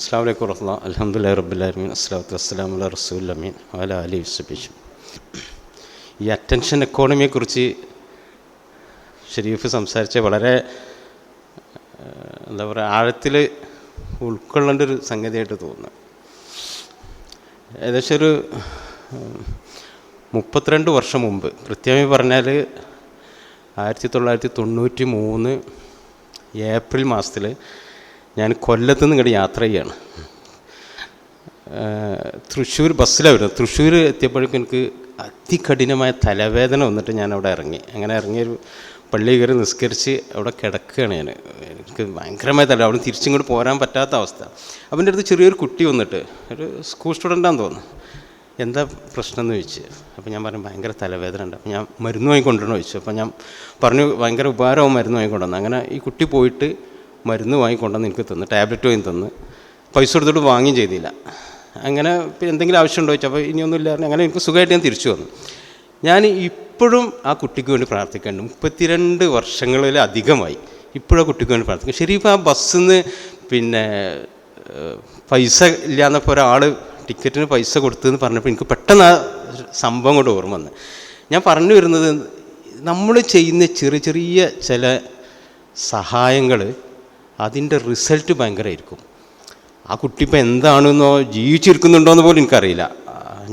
അസ്സാം വലൈക്കും വർഹമുല്ല അലഹമുല്ലാ റബ്ബുലാലമീൻ അസ്ലാത്തു വസ്സലാം അല്ല റസൂല്ലമീൻ അല അലി വിസ്ബിഷു ഈ അറ്റൻഷൻ എക്കോണമിയെക്കുറിച്ച് ഷെരീഫ് സംസാരിച്ച വളരെ എന്താ പറയുക ആഴത്തിൽ ഉൾക്കൊള്ളേണ്ട ഒരു സംഗതിയായിട്ട് തോന്നുന്നു. ഏകദേശം ഒരു മുപ്പത്തിരണ്ട് വർഷം മുമ്പ് കൃത്യമായി പറഞ്ഞാൽ ആയിരത്തി തൊള്ളായിരത്തി തൊണ്ണൂറ്റി മൂന്ന് ഏപ്രിൽ മാസത്തിൽ ഞാൻ കൊല്ലത്ത് നിന്ന് ഇങ്ങോട്ട് യാത്ര ചെയ്യാണ്. തൃശ്ശൂർ ബസ്സിലാണ് വരുന്നത് തൃശ്ശൂർ എത്തിയപ്പോഴേക്കും എനിക്ക് അതികഠിനമായ തലവേദന വന്നിട്ട് ഞാൻ അവിടെ ഇറങ്ങി. അങ്ങനെ ഇറങ്ങിയൊരു പള്ളി കയറി നിസ്കരിച്ച് അവിടെ കിടക്കുകയാണ് ഞാൻ. എനിക്ക് ഭയങ്കരമായ തല അവിടെ തിരിച്ചിങ്ങോട്ട് പോരാൻ പറ്റാത്ത അവസ്ഥ. അപ്പം എന്റെ അടുത്ത് ചെറിയൊരു കുട്ടി വന്നിട്ട് ഒരു സ്കൂൾ സ്റ്റുഡന്റാന്ന് തോന്നുന്നു. എന്താ പ്രശ്നം എന്ന് ചോദിച്ചു. അപ്പോൾ ഞാൻ പറഞ്ഞു ഭയങ്കര തലവേദന ഉണ്ട്. അപ്പോൾ ഞാൻ മരുന്ന് വാങ്ങിക്കൊണ്ടുവന്നു ചോദിച്ചു. അപ്പോൾ ഞാൻ പറഞ്ഞു ഭയങ്കര ഉപകാരവും മരുന്ന് വാങ്ങിക്കൊണ്ടുവന്നു. അങ്ങനെ ഈ കുട്ടി പോയിട്ട് മരുന്ന് വാങ്ങിക്കൊണ്ടെന്ന് എനിക്ക് തന്നു ടാബ്ലറ്റ് വാങ്ങി തന്ന്. പൈസ കൊടുത്തിട്ട് വാങ്ങുകയും ചെയ്തില്ല. അങ്ങനെ എന്തെങ്കിലും ആവശ്യമുണ്ടോ ചോദിച്ചപ്പോൾ ഇനിയൊന്നും ഇല്ലായിരുന്നു. അങ്ങനെ എനിക്ക് സുഖമായിട്ട് ഞാൻ തിരിച്ചു വന്നു. ഞാൻ ഇപ്പോഴും ആ കുട്ടിക്ക് വേണ്ടി പ്രാർത്ഥിക്കുന്നുണ്ട് മുപ്പത്തിരണ്ട് വർഷങ്ങളിലധികമായി ഇപ്പോഴും ആ കുട്ടിക്ക് വേണ്ടി പ്രാർത്ഥിക്കും. ശരിക്കും ആ ബസ്സിൽ നിന്ന് പിന്നെ പൈസ ഇല്ലാന്നപ്പോൾ ഒരാൾ ടിക്കറ്റിന് പൈസ കൊടുത്തെന്ന് പറഞ്ഞപ്പോൾ എനിക്ക് പെട്ടെന്ന് ആ സംഭവം കൊണ്ട് ഓർമ്മ വന്ന്. ഞാൻ പറഞ്ഞു വരുന്നത് നമ്മൾ ചെയ്യുന്ന ചെറിയ ചെറിയ ചില സഹായങ്ങൾ അതിന്റെ റിസൾട്ട് ഭയങ്കരമായിരിക്കും ആ കുട്ടി ഇപ്പം എന്താണെന്നോ ജീവിച്ചിരിക്കുന്നുണ്ടോയെന്ന് പോലും എനിക്കറിയില്ല.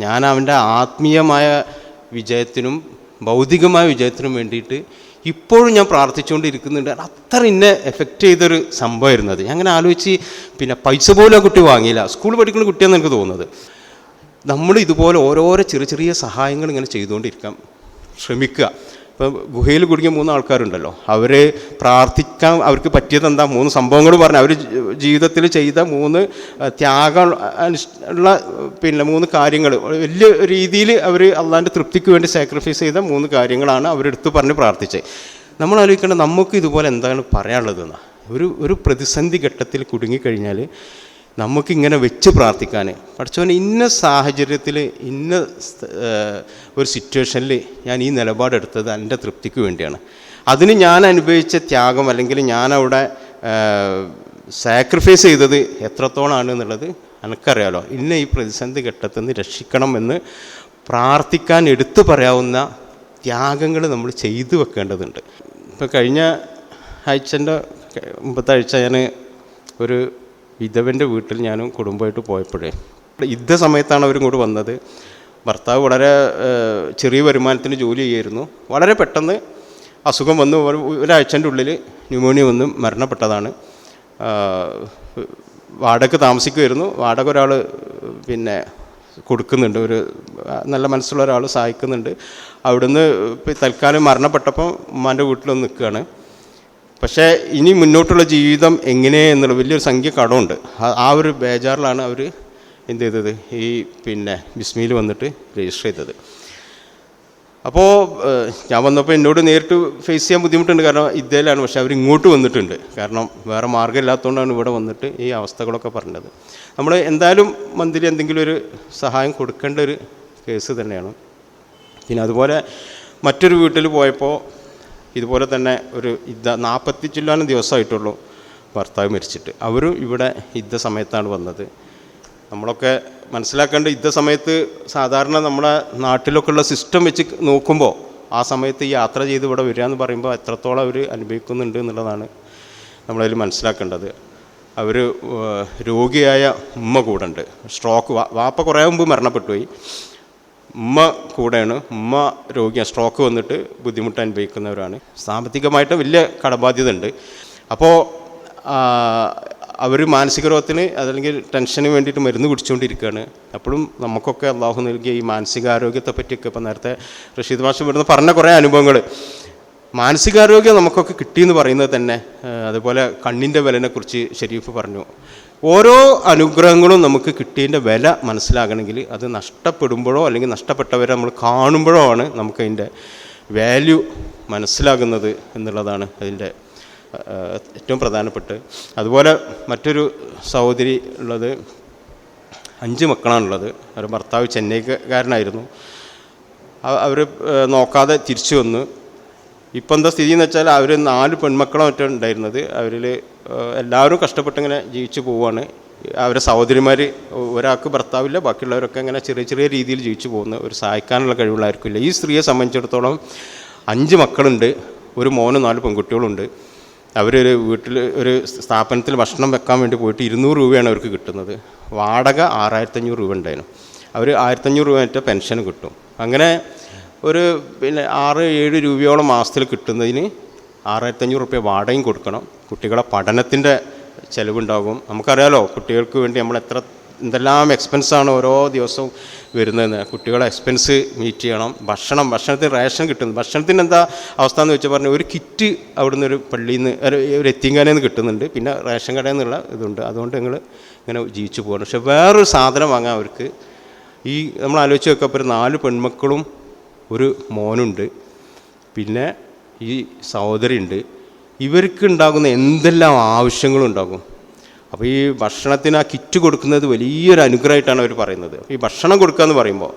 ഞാൻ അവന്റെ ആത്മീയമായ വിജയത്തിനും ഭൗതികമായ വിജയത്തിനും വേണ്ടിയിട്ട് ഇപ്പോഴും ഞാൻ പ്രാർത്ഥിച്ചുകൊണ്ടിരിക്കുന്നുണ്ട്. അത്ര എന്നെ എഫക്റ്റ് ചെയ്തൊരു സംഭവമായിരുന്നു അത്. ഞാൻ അങ്ങനെ ആലോചിച്ച് പിന്നെ പൈസ പോലും ആ കുട്ടി വാങ്ങിയില്ല. സ്കൂൾ പഠിക്കുന്ന കുട്ടിയാണെന്ന് എനിക്ക് തോന്നുന്നത്. നമ്മൾ ഇതുപോലെ ഓരോരോ ചെറിയ ചെറിയ സഹായങ്ങൾ ഇങ്ങനെ ചെയ്തുകൊണ്ടിരിക്കാം ശ്രമിക്കുക. ഇപ്പം ഗുഹയിൽ കുടുങ്ങിയ മൂന്ന് ആൾക്കാരുണ്ടല്ലോ. അവർ പ്രാർത്ഥിക്കാൻ അവർക്ക് പറ്റിയത് എന്താ മൂന്ന് സംഭവങ്ങൾ പറഞ്ഞു അവർ ജീവിതത്തിൽ ചെയ്ത മൂന്ന് ത്യാഗം ഉള്ള പിന്നെ മൂന്ന് കാര്യങ്ങൾ. വലിയ രീതിയിൽ അവർ അള്ളാന്റെ തൃപ്തിക്ക് വേണ്ടി സാക്രിഫൈസ് ചെയ്ത മൂന്ന് കാര്യങ്ങളാണ് അവരെടുത്ത് പറഞ്ഞ് പ്രാർത്ഥിച്ചത്. നമ്മൾ ആലോചിക്കേണ്ടത് നമുക്ക് ഇതുപോലെ എന്താണ് പറയാനുള്ളതെന്നാ? ഒരു ഒരു പ്രതിസന്ധി ഘട്ടത്തിൽ കുടുങ്ങിക്കഴിഞ്ഞാൽ നമുക്കിങ്ങനെ വെച്ച് പ്രാർത്ഥിക്കാൻ പഠിച്ചവൻ ഇന്ന സാഹചര്യത്തിൽ ഇന്ന ഒരു സിറ്റുവേഷനിൽ ഞാൻ ഈ നിലപാടെടുത്തത് എന്റെ തൃപ്തിക്ക് വേണ്ടിയാണ്. അതിന് ഞാൻ അനുഭവിച്ച ത്യാഗം അല്ലെങ്കിൽ ഞാൻ അവിടെ സാക്രിഫൈസ് ചെയ്തത് എത്രത്തോളമാണ് എന്നുള്ളത് എനിക്കറിയാലോ. ഇന്ന ഈ പ്രതിസന്ധി ഘട്ടത്തിൽ നിന്ന് രക്ഷിക്കണം എന്ന് പ്രാർത്ഥിക്കാൻ എടുത്തു പറയാവുന്ന ത്യാഗങ്ങൾ നമ്മൾ ചെയ്തു വെക്കേണ്ടതുണ്ട്. ഇപ്പോൾ കഴിഞ്ഞ ആഴ്ചന്റെ മുമ്പത്തെ ആഴ്ച ഞാൻ ഒരു വിധവന്റെ വീട്ടിൽ ഞാനും കുടുംബമായിട്ട് പോയപ്പോഴേ. യുദ്ധ സമയത്താണ് അവരും കൂടി വന്നത്. ഭർത്താവ് വളരെ ചെറിയ വരുമാനത്തിന് ജോലി ചെയ്യായിരുന്നു. വളരെ പെട്ടെന്ന് അസുഖം വന്നു. ഒരു- ഒരാഴ്ചന്റെ ഉള്ളിൽ ന്യൂമോണിയ വന്ന് മരണപ്പെട്ടതാണ്. വാടക താമസിക്കുമായിരുന്നു വാടക ഒരാൾ പിന്നെ കൊടുക്കുന്നുണ്ട്. ഒരു നല്ല മനസ്സുള്ള ഒരാൾ സഹായിക്കുന്നുണ്ട്. അവിടുന്ന് തൽക്കാലം മരണപ്പെട്ടപ്പോൾ ഉമ്മാന്റെ വീട്ടിലൊന്ന് നിൽക്കുകയാണ്. പക്ഷേ ഇനി മുന്നോട്ടുള്ള ജീവിതം എങ്ങനെ എന്നുള്ള വലിയൊരു സംഖ്യ കടമുണ്ട്. ആ- ഒരു ബേജാറിലാണ് അവർ എന്ത് ചെയ്തത്? ഈ പിന്നെ ബിസ്മിയിൽ വന്നിട്ട് രജിസ്റ്റർ ചെയ്തത്. അപ്പോൾ ഞാൻ വന്നപ്പോൾ എന്നോട് നേരിട്ട് ഫേസ് ചെയ്യാൻ ബുദ്ധിമുട്ടുണ്ട്. കാരണം ഇതേലാണ്. പക്ഷേ അവർ ഇങ്ങോട്ട് വന്നിട്ടുണ്ട്. കാരണം വേറെ മാർഗം ഇല്ലാത്തതുകൊണ്ടാണ് ഇവിടെ വന്നിട്ട് ഈ അവസ്ഥകളൊക്കെ പറഞ്ഞത്. നമ്മൾ എന്തായാലും മന്ത്രി എന്തെങ്കിലും ഒരു സഹായം കൊടുക്കേണ്ട ഒരു കേസ് തന്നെയാണ്. പിന്നെ അതുപോലെ മറ്റൊരു വീട്ടിൽ പോയപ്പോൾ ഇതുപോലെ തന്നെ ഒരു യുദ്ധ നാൽപ്പത്തി ചില്ലാനും ദിവസമായിട്ടുള്ളൂ ഭർത്താവ് മരിച്ചിട്ട്. അവരും ഇവിടെ യുദ്ധ സമയത്താണ് വന്നത്. നമ്മളൊക്കെ മനസ്സിലാക്കേണ്ട യുദ്ധ സമയത്ത് സാധാരണ നമ്മുടെ നാട്ടിലൊക്കെ ഉള്ള സിസ്റ്റം വെച്ച് നോക്കുമ്പോൾ ആ സമയത്ത് യാത്ര ചെയ്ത് ഇവിടെ വരിക എന്ന് പറയുമ്പോൾ എത്രത്തോളം അവർ അനുഭവിക്കുന്നുണ്ട് എന്നുള്ളതാണ് നമ്മളതിൽ മനസ്സിലാക്കേണ്ടത്. അവർ രോഗിയായ ഉമ്മ കൂടെ ഉണ്ട് സ്ട്രോക്ക് വാപ്പ കുറേ മുമ്പ് മരണപ്പെട്ടു പോയി ഉമ്മ കൂടെയാണ്. ഉമ്മ രോഗിയ സ്ട്രോക്ക് വന്നിട്ട് ബുദ്ധിമുട്ട് അനുഭവിക്കുന്നവരാണ് സാമ്പത്തികമായിട്ട് വലിയ കടബാധ്യത ഉണ്ട് അപ്പോൾ അവർ മാനസിക രോഗത്തിന് അതല്ലെങ്കിൽ ടെൻഷന് വേണ്ടിയിട്ട് മരുന്ന് കുടിച്ചുകൊണ്ടിരിക്കുകയാണ്. അപ്പോഴും നമുക്കൊക്കെ അള്ളാഹു നൽകിയ ഈ മാനസികാരോഗ്യത്തെ പറ്റിയൊക്കെ ഇപ്പം നേരത്തെ റഷീദ് മാഷ് ഇവിടുന്ന് പറഞ്ഞ കുറേ അനുഭവങ്ങൾ മാനസികാരോഗ്യം നമുക്കൊക്കെ കിട്ടിയെന്ന് പറയുന്നത് തന്നെ അതുപോലെ കണ്ണിന്റെ വിലനെക്കുറിച്ച് ഷെരീഫ് പറഞ്ഞു. ഓരോ അനുഗ്രഹങ്ങളും നമുക്ക് കിട്ടിയതിന്റെ വില മനസ്സിലാകണമെങ്കിൽ അത് നഷ്ടപ്പെടുമ്പോഴോ അല്ലെങ്കിൽ നഷ്ടപ്പെട്ടവരെ നമ്മൾ കാണുമ്പോഴോ ആണ് നമുക്കതിന്റെ വാല്യൂ മനസ്സിലാകുന്നത് എന്നുള്ളതാണ് അതിന്റെ ഏറ്റവും പ്രധാനപ്പെട്ട് അതുപോലെ മറ്റൊരു സഹോദരി ഉള്ളത് അഞ്ച് മക്കളാണുള്ളത്. ഒരു ഭർത്താവ് ചെന്നൈക്കാരനായിരുന്നു അവർ നോക്കാതെ തിരിച്ചു വന്നു. ഇപ്പം എന്താ സ്ഥിതി എന്ന് വെച്ചാൽ അവർ നാല് പെൺമക്കളോ മറ്റോ ഉണ്ടായിരുന്നത്. അവരിൽ എല്ലാവരും കഷ്ടപ്പെട്ടിങ്ങനെ ജീവിച്ചു പോവുകയാണ് അവരെ സഹോദരിമാർ ഒരാൾക്ക് ഭർത്താവില്ല ബാക്കിയുള്ളവരൊക്കെ ഇങ്ങനെ ചെറിയ ചെറിയ രീതിയിൽ ജീവിച്ചു പോകുന്ന ഒരു സഹായിക്കാനുള്ള കഴിവുള്ളവർക്കില്ല. ഈ സ്ത്രീയെ സംബന്ധിച്ചിടത്തോളം അഞ്ച് മക്കളുണ്ട് ഒരു മോനും നാല് പെൺകുട്ടികളുണ്ട്. അവരൊരു വീട്ടിൽ ഒരു സ്ഥാപനത്തിൽ ഭക്ഷണം വെക്കാൻ വേണ്ടി പോയിട്ട് ഇരുന്നൂറ് രൂപയാണ് അവർക്ക് കിട്ടുന്നത്. വാടക ആറായിരത്തഞ്ഞൂറ് രൂപ ഉണ്ടായിരുന്നു. അവർ ആയിരത്തഞ്ഞൂറ് രൂപ മറ്റേ പെൻഷൻ കിട്ടും. അങ്ങനെ ഒരു പിന്നെ ആറ് ഏഴ് രൂപയോളം മാസത്തിൽ കിട്ടുന്നതിന് ആറായിരത്തഞ്ഞൂറ് റുപ്യ വാടകയും കൊടുക്കണം. കുട്ടികളെ പഠനത്തിന്റെ ചിലവുണ്ടാകും. നമുക്കറിയാലോ കുട്ടികൾക്ക് വേണ്ടി നമ്മൾ എത്ര എന്തെല്ലാം എക്സ്പെൻസാണ് ഓരോ ദിവസവും വരുന്നതെന്ന്. കുട്ടികളെ എക്സ്പെൻസ് മീറ്റ് ചെയ്യണം. ഭക്ഷണം ഭക്ഷണത്തിന് റേഷൻ കിട്ടുന്നു ഭക്ഷണത്തിന് എന്താ അവസ്ഥ എന്ന് വെച്ചാൽ പറഞ്ഞാൽ ഒരു കിറ്റ് അവിടുന്ന് ഒരു പള്ളിയിൽ നിന്ന് ഒരു എത്തിങ്കാനയിൽ നിന്ന് കിട്ടുന്നുണ്ട്. പിന്നെ റേഷൻ കടയിൽ നിന്നുള്ള ഇതുണ്ട്. അതുകൊണ്ട് നിങ്ങൾ ഇങ്ങനെ ജീവിച്ചു പോകണം പക്ഷെ വേറൊരു സാധനം വാങ്ങാൻ അവർക്ക്. ഈ നമ്മൾ ആലോചിച്ച് നോക്കുക ഒരു നാല് പെൺമക്കളും ഒരു മോനുണ്ട്. പിന്നെ ഈ സഹോദരിയുണ്ട്. ഇവർക്ക് ഉണ്ടാകുന്ന എന്തെല്ലാം ആവശ്യങ്ങളും ഉണ്ടാകും അപ്പോൾ ഈ ഭക്ഷണത്തിന് ആ കിറ്റ് കൊടുക്കുന്നത് വലിയൊരു അനുഗ്രഹമായിട്ടാണ് അവർ പറയുന്നത്. ഈ ഭക്ഷണം കൊടുക്കുക എന്ന് പറയുമ്പോൾ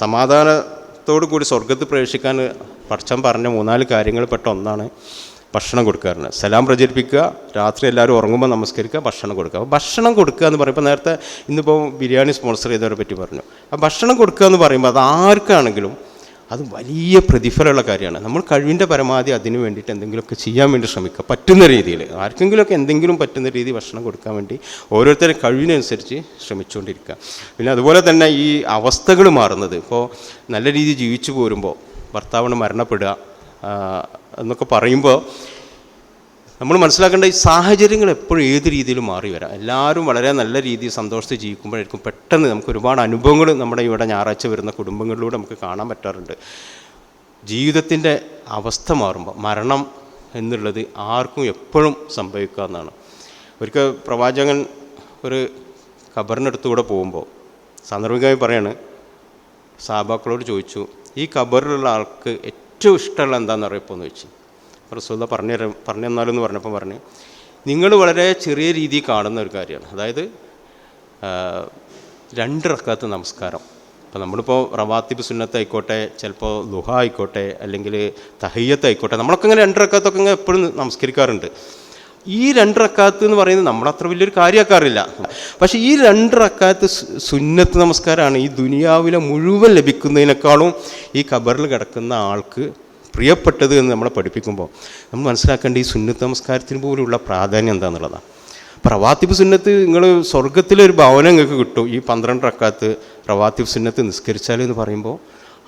സമാധാനത്തോടു കൂടി സ്വർഗത്ത് പ്രവേശിക്കാൻ പഠിച്ചം പറഞ്ഞ മൂന്നാൽ കാര്യങ്ങൾ പെട്ട ഒന്നാണ് ഭക്ഷണം കൊടുക്കാറുണ്ട് സലാം പ്രചരിപ്പിക്കുക രാത്രി എല്ലാവരും ഉറങ്ങുമ്പോൾ നമസ്കരിക്കുക ഭക്ഷണം കൊടുക്കുക. അപ്പോൾ ഭക്ഷണം കൊടുക്കുക എന്ന് പറയുമ്പോൾ നേരത്തെ ഇന്നിപ്പോൾ ബിരിയാണി സ്പോൺസർ ചെയ്തവരെ പറ്റി പറഞ്ഞു. ആ ഭക്ഷണം കൊടുക്കുക എന്ന് പറയുമ്പോൾ അത് ആർക്കാണെങ്കിലും അത് വലിയ പ്രതിഫലമുള്ള കാര്യമാണ്. നമ്മൾ കഴിവിന്റെ പരമാവധി അതിന് വേണ്ടിയിട്ട് എന്തെങ്കിലുമൊക്കെ ചെയ്യാൻ വേണ്ടി ശ്രമിക്കുക. പറ്റുന്ന രീതിയിൽ. ആർക്കെങ്കിലുമൊക്കെ എന്തെങ്കിലും പറ്റുന്ന രീതി ഭക്ഷണം കൊടുക്കാൻ വേണ്ടി ഓരോരുത്തരുടെ കഴിവിനനുസരിച്ച് ശ്രമിച്ചുകൊണ്ടിരിക്കുക. പിന്നെ അതുപോലെ തന്നെ ഈ അവസ്ഥകൾ മാറുന്നത്. ഇപ്പോൾ നല്ല രീതിയിൽ ജീവിച്ചു പോരുമ്പോൾ ഭർത്താവിന് മരണപ്പെടുക എന്നൊക്കെ പറയുമ്പോൾ നമ്മൾ മനസ്സിലാക്കേണ്ട ഈ സാഹചര്യങ്ങൾ എപ്പോഴും ഏത് രീതിയിലും മാറി വരാം. എല്ലാവരും വളരെ നല്ല രീതിയിൽ സന്തോഷത്തിൽ ജീവിക്കുമ്പോഴായിരിക്കും പെട്ടെന്ന് നമുക്ക് ഒരുപാട് അനുഭവങ്ങൾ നമ്മുടെ ഇവിടെ ഞായറാഴ്ച വരുന്ന കുടുംബങ്ങളിലൂടെ നമുക്ക് കാണാൻ പറ്റാറുണ്ട്. ജീവിതത്തിന്റെ അവസ്ഥ മാറുമ്പോൾ മരണം എന്നുള്ളത് ആർക്കും എപ്പോഴും സംഭവിക്കുക എന്നാണ്. ഒരിക്കൽ പ്രവാചകൻ ഒരു ഖബറിനടുത്തുകൂടെ പോകുമ്പോൾ സാന്ദർഭികമായി പറയാണ് സാബാക്കളോട് ചോദിച്ചു ഈ ഖബറിലുള്ള ആൾക്ക് ഏറ്റവും ഇഷ്ടമുള്ള എന്താണെന്ന് അറിയപ്പോൾ എന്ന് ചോദിച്ചു. റസൂല്ല പറഞ്ഞു പറഞ്ഞു തന്നാലെന്ന് പറഞ്ഞപ്പോൾ പറഞ്ഞു നിങ്ങൾ വളരെ ചെറിയ രീതിയിൽ കാണുന്ന ഒരു കാര്യമാണ്. അതായത് രണ്ട് റക്കാത്ത് നമസ്കാരം. അപ്പോൾ നമ്മളിപ്പോൾ റവാത്തിബ് സുന്നത്തായിക്കോട്ടെ ചിലപ്പോൾ ലുഹ ആയിക്കോട്ടെ അല്ലെങ്കിൽ തഹയ്യത്തായിക്കോട്ടെ നമ്മളൊക്കെ ഇങ്ങനെ രണ്ട് റക്കാത്തൊക്കെ ഇങ്ങനെ എപ്പോഴും നമസ്കരിക്കാറുണ്ട്. ഈ രണ്ട് റക്കാത്ത് എന്ന് പറയുന്നത് നമ്മളത്ര വലിയൊരു കാര്യമാക്കാറില്ല പക്ഷേ ഈ രണ്ട് റക്കാത്ത് സുന്നത്ത് നമസ്കാരമാണ് ഈ ദുനിയാവിലെ മുഴുവൻ ലഭിക്കുന്നതിനേക്കാളും ഈ കബറിൽ കിടക്കുന്ന ആൾക്ക് പ്രിയപ്പെട്ടത് എന്ന് നമ്മളെ പഠിപ്പിക്കുമ്പോൾ നമ്മൾ മനസ്സിലാക്കേണ്ട ഈ സുന്നത്ത് നമസ്കാരത്തിന് പോലുള്ള പ്രാധാന്യം എന്താണെന്നുള്ളതാണ് പ്രവാത്തിപ്പ് സുന്നത്ത് നിങ്ങൾ സ്വർഗത്തിലൊരു ഭവനം നിങ്ങൾക്ക് കിട്ടും. ഈ പന്ത്രണ്ട് റക്കാത്ത് പ്രവാത്തിബ് സുന്നത്ത് നിസ്കരിച്ചാൽ എന്ന് പറയുമ്പോൾ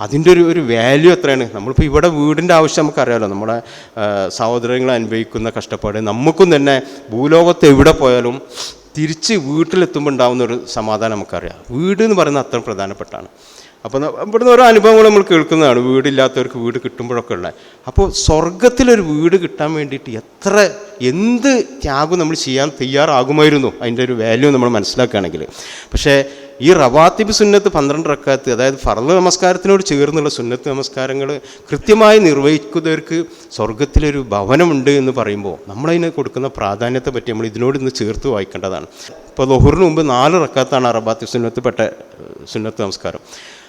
അതിന്റെ ഒരു ഒരു വാല്യൂ എത്രയാണ്? നമ്മളിപ്പോൾ ഇവിടെ വീടിന്റെ ആവശ്യം നമുക്കറിയാമല്ലോ നമ്മുടെ സഹോദരങ്ങൾ അനുഭവിക്കുന്ന കഷ്ടപ്പാട്. നമുക്കും തന്നെ ഭൂലോകത്ത് എവിടെ പോയാലും തിരിച്ച് വീട്ടിലെത്തുമ്പോൾ ഉണ്ടാകുന്ന ഒരു സമാധാനം നമുക്കറിയാം. വീട് എന്ന് പറയുന്നത് അത്ര പ്രധാനപ്പെട്ടാണ്. അപ്പോൾ ന- ഇവിടുന്ന് ഓരോ അനുഭവങ്ങൾ നമ്മൾ കേൾക്കുന്നതാണ്. വീടില്ലാത്തവർക്ക് വീട് കിട്ടുമ്പോഴൊക്കെ ഉള്ളത് അപ്പോൾ സ്വർഗത്തിലൊരു വീട് കിട്ടാൻ വേണ്ടിയിട്ട് എത്ര എന്ത് ത്യാഗം നമ്മൾ ചെയ്യാൻ തയ്യാറാകുമായിരുന്നു? അതിന്റെ ഒരു വാല്യൂ നമ്മൾ മനസ്സിലാക്കുകയാണെങ്കിൽ. പക്ഷേ ഈ റവാത്തിബ് സുന്നത്ത് പന്ത്രണ്ട് റക്കാത്ത് അതായത് ഫർദ് നമസ്കാരത്തിനോട് ചേർന്നുള്ള സുന്നത്ത് നമസ്കാരങ്ങൾ കൃത്യമായി നിർവഹിക്കുന്നവർക്ക് സ്വർഗത്തിലൊരു ഭവനമുണ്ട് എന്ന് പറയുമ്പോൾ നമ്മളതിന് കൊടുക്കുന്ന പ്രാധാന്യത്തെ പറ്റി നമ്മൾ ഇതിനോട് ഇന്ന് ചേർത്ത് വായിക്കേണ്ടതാണ്. ഇപ്പോൾ ലൊഹറിന് മുമ്പ് നാല് റക്കാത്താണ് റവാത്തിബ് സുന്നത്ത് പെട്ട സുന്നത്ത് നമസ്കാരം.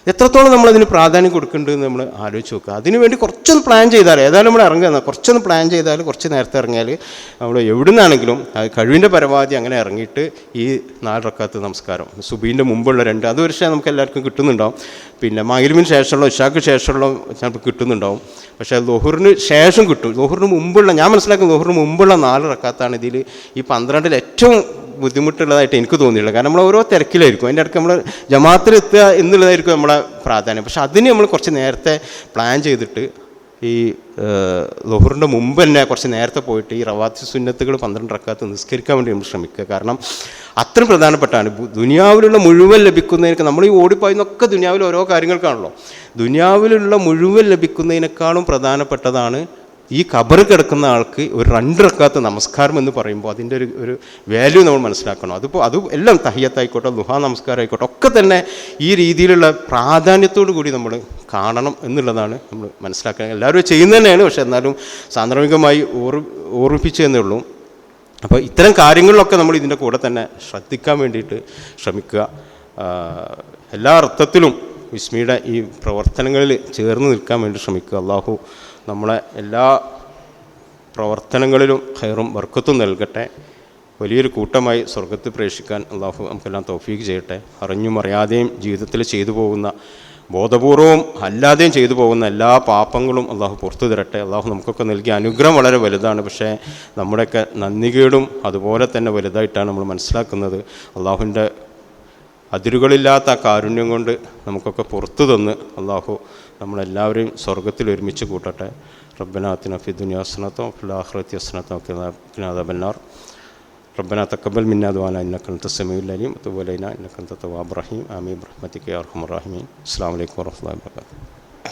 എത്രത്തോളം നമ്മളതിന് പ്രാധാന്യം കൊടുക്കേണ്ടതെന്ന് നമ്മൾ ആലോചിച്ച് നോക്കുക. അതിന് വേണ്ടി കുറച്ചൊന്ന് പ്ലാൻ ചെയ്താൽ ഏതായാലും നമ്മൾ ഇറങ്ങുക കുറച്ചൊന്ന് പ്ലാൻ ചെയ്താൽ കുറച്ച് നേരത്തെ ഇറങ്ങിയാൽ നമ്മൾ എവിടെ നിന്നാണെങ്കിലും കഴിവിന്റെ പരമാവധി അങ്ങനെ ഇറങ്ങിയിട്ട് ഈ നാല് നമസ്കാരം. സുബീന്റെ മുമ്പുള്ള രണ്ട് അത് പക്ഷേ നമുക്ക് എല്ലാവർക്കും കിട്ടുന്നുണ്ടാവും. പിന്നെ മകിലുമിന് ശേഷമുള്ള ഉഷാക്ക് ശേഷമുള്ള ചിലപ്പോൾ കിട്ടുന്നുണ്ടാവും. പക്ഷേ ലോഹറിന് ശേഷം കിട്ടും. ലോഹറിന് മുമ്പുള്ള ഞാൻ മനസ്സിലാക്കുന്ന ലോഹറിന് മുമ്പുള്ള നാല് റക്കാത്താണ് ഇതിൽ ഈ പന്ത്രണ്ടിൽ ഏറ്റവും ബുദ്ധിമുട്ടുള്ളതായിട്ട് എനിക്ക് തോന്നിയിട്ടില്ല. കാരണം നമ്മൾ ഓരോ തിരക്കിലായിരിക്കും. അതിന്റെ ഇടയ്ക്ക് നമ്മൾ ജമാത്തിലെത്തുക എന്നുള്ളതായിരിക്കും നമ്മുടെ പ്രാധാന്യം. പക്ഷെ അതിന് നമ്മൾ കുറച്ച് നേരത്തെ പ്ലാൻ ചെയ്തിട്ട് ഈ ലൊഹറിന്റെ മുമ്പ് തന്നെ കുറച്ച് നേരത്തെ പോയിട്ട് ഈ റവാത്തി സുന്നത്തുകൾ പന്ത്രണ്ട് റക്കാത്ത് നിസ്കരിക്കാൻ വേണ്ടി നമ്മൾ ശ്രമിക്കുക. കാരണം അത്രയും പ്രധാനപ്പെട്ടാണ്. ദുനിയാവിലുള്ള മുഴുവൻ ലഭിക്കുന്നതിനൊക്കെ നമ്മൾ ഈ ഓടിപ്പോയെന്നൊക്കെ ദുനിയാവിൽ ഓരോ കാര്യങ്ങൾക്കാണല്ലോ. ദുനിയാവിലുള്ള മുഴുവൻ ലഭിക്കുന്നതിനേക്കാളും പ്രധാനപ്പെട്ടതാണ് ഈ കബർ കിടക്കുന്ന ആൾക്ക് ഒരു രണ്ടിറക്കാത്ത നമസ്കാരം എന്ന് പറയുമ്പോൾ അതിന്റെ ഒരു ഒരു വാല്യൂ നമ്മൾ മനസ്സിലാക്കണം. അതിപ്പോൾ അത് എല്ലാം തഹിയത്തായിക്കോട്ടെ ദുഹാ നമസ്കാരം ആയിക്കോട്ടെ ഒക്കെ തന്നെ ഈ രീതിയിലുള്ള പ്രാധാന്യത്തോടു കൂടി നമ്മൾ കാണണം എന്നുള്ളതാണ് നമ്മൾ മനസ്സിലാക്കുന്നത് എല്ലാവരും ചെയ്യുന്നത് തന്നെയാണ് പക്ഷേ എന്നാലും സാന്ദർഭികമായി ഓർ ഓർമ്മിപ്പിച്ചു എന്നേ ഉള്ളൂ അപ്പോൾ ഇത്തരം കാര്യങ്ങളിലൊക്കെ നമ്മൾ ഇതിന്റെ കൂടെ തന്നെ ശ്രദ്ധിക്കാൻ വേണ്ടിയിട്ട് ശ്രമിക്കുക. എല്ലാ അർത്ഥത്തിലും വിസ്മിയുടെ ഈ പ്രവർത്തനങ്ങളിൽ ചേർന്ന് നിൽക്കാൻ വേണ്ടി ശ്രമിക്കുക. അള്ളാഹു നമ്മളെ എല്ലാ പ്രവർത്തനങ്ങളിലും ഹൈറും വർക്കത്തും നൽകട്ടെ. വലിയൊരു കൂട്ടമായി സ്വർഗത്ത് പ്രവേശിക്കാൻ അള്ളാഹു നമുക്കെല്ലാം തോഫീക്ക് ചെയ്യട്ടെ. അറിഞ്ഞും അറിയാതെയും ജീവിതത്തിൽ ചെയ്തു പോകുന്ന ബോധപൂർവവും അല്ലാതെയും ചെയ്തു പോകുന്ന എല്ലാ പാപങ്ങളും അള്ളാഹു പുറത്തു തരട്ടെ. അള്ളാഹു നമുക്കൊക്കെ നൽകിയ അനുഗ്രഹം വളരെ വലുതാണ്. പക്ഷേ നമ്മുടെയൊക്കെ നന്ദികേടും അതുപോലെ തന്നെ വലുതായിട്ടാണ് നമ്മൾ മനസ്സിലാക്കുന്നത്. അള്ളാഹുവിന്റെ അതിരുകളില്ലാത്ത ആ കാരുണ്യം കൊണ്ട് നമുക്കൊക്കെ പുറത്തു തന്ന് അള്ളാഹു നമ്മളെല്ലാവരെയും സ്വർഗത്തിൽ ഒരുമിച്ച് കൂട്ടട്ടെ റബ്ബനാത്തിന ഫി ദുനിയാസ്നത്തോ ഫിലാഹ്റത്തി അസ്നത്തോ കിനാദബന്നാർ ربنا تقبل منا دعانا انك انت السميع العليم وتب علينا انك انت التواب الرحيم امين برحمتك يا ارحم الراحمين السلام عليكم ورحمه الله وبركاته